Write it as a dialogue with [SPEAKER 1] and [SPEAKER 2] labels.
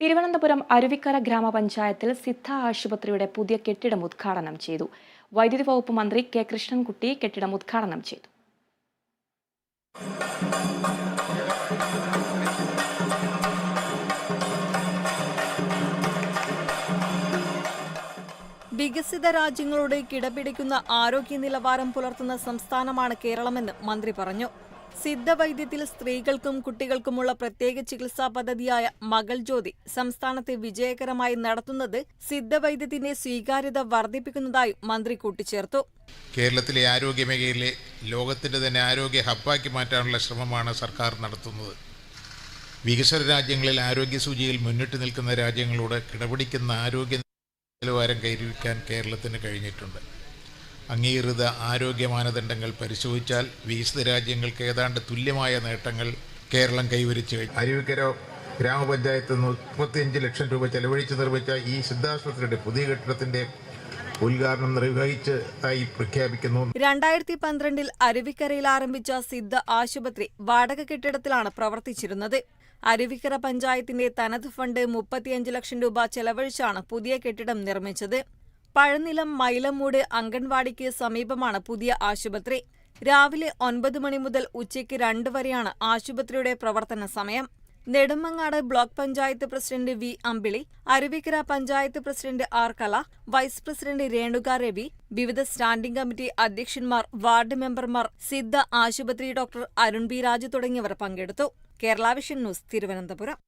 [SPEAKER 1] തിരുവനന്തപുരം അരുവിക്കര ഗ്രാമപഞ്ചായത്തിൽ സിദ്ധ ആശുപത്രിയുടെ പുതിയ കെട്ടിടം ഉദ്ഘാടനം ചെയ്തു. വൈദ്യുതി വകുപ്പ് മന്ത്രി കെ കൃഷ്ണൻകുട്ടി കെട്ടിടം ഉദ്ഘാടനം ചെയ്തു.
[SPEAKER 2] വികസിത രാജ്യങ്ങളോട് കിടപിടിക്കുന്ന ആരോഗ്യ നിലവാരം പുലർത്തുന്ന സംസ്ഥാനമാണ് കേരളമെന്ന് മന്ത്രി പറഞ്ഞു. സിദ്ധവൈദ്യത്തിൽ സ്ത്രീകൾക്കും കുട്ടികൾക്കുമുള്ള പ്രത്യേക ചികിത്സാ പദ്ധതിയായ മകൾ ജ്യോതി സംസ്ഥാനത്തെ വിജയകരമായി നടത്തുന്നത് സിദ്ധവൈദ്യത്തിന്റെ സ്വീകാര്യത വർദ്ധിപ്പിക്കുന്നതായും മന്ത്രി കൂട്ടിച്ചേർത്തു.
[SPEAKER 3] കേരളത്തിലെ ആരോഗ്യ മേഖലയിലെ ലോകത്തിന്റെ തന്നെ ആരോഗ്യ ഹബ്ബാക്കി മാറ്റാനുള്ള ശ്രമമാണ് സർക്കാർ നടത്തുന്നത്. വികസന രാജ്യങ്ങളിൽ ആരോഗ്യ സൂചിയിൽ മുന്നിട്ട് നിൽക്കുന്ന രാജ്യങ്ങളോട് കിടപിടിക്കുന്ന ആരോഗ്യ നിലവാരം കൈവരിക്കാൻ കേരളത്തിന് കഴിഞ്ഞിട്ടുണ്ട്. അംഗീകൃത ആരോഗ്യ മാനദണ്ഡങ്ങൾ പരിശോധിച്ചാൽ വികസിത രാജ്യങ്ങൾക്ക് ഏതാണ്ട് തുല്യമായ നേട്ടങ്ങൾ കേരളം കൈവരിച്ചു കഴിഞ്ഞു. അരുവിക്കര ഗ്രാമപഞ്ചായത്ത് മുപ്പത്തിയഞ്ച് ലക്ഷം രൂപ ചെലവഴിച്ച് നിർമ്മിച്ച ഈ സിദ്ധാശുപത്രിയുടെ പുതിയ കെട്ടിടത്തിന്റെ ഉദ്ഘാടനം നിർവഹിച്ചതായി പ്രഖ്യാപിക്കുന്നു.
[SPEAKER 2] രണ്ടായിരത്തി പന്ത്രണ്ടിൽ അരുവിക്കരയിൽ ആരംഭിച്ച സിദ്ധ ആശുപത്രി വാടക കെട്ടിടത്തിലാണ് പ്രവർത്തിച്ചിരുന്നത്. അരുവിക്കര പഞ്ചായത്തിന്റെ തനത് ഫണ്ട് മുപ്പത്തിയഞ്ച് ലക്ഷം രൂപ ചെലവഴിച്ചാണ് പുതിയ കെട്ടിടം നിർമ്മിച്ചത്. പഴനിലം മൈലമൂട് അംഗൻവാടിക്ക് സമീപമാണ് പുതിയ ആശുപത്രി. രാവിലെ ഒൻപത് മണി മുതൽ ഉച്ചയ്ക്ക് രണ്ട് വരെയാണ് ആശുപത്രിയുടെ പ്രവർത്തന സമയം. Nedumangad block panchayat president V Ambili Aruvikkara panchayat president R Kala vice president Renuka Ravi വിവിധ സ്റ്റാൻഡിംഗ് കമ്മിറ്റി അധ്യക്ഷന്മാർ വാർഡ് മെമ്പർമാർ സിദ്ധ ആശുപത്രി ഡോക്ടർ അരുൺ ബി രാജു തുടങ്ങിയവർ പങ്കെടുത്തു. Kerala Vision News Thiruvananthapuram.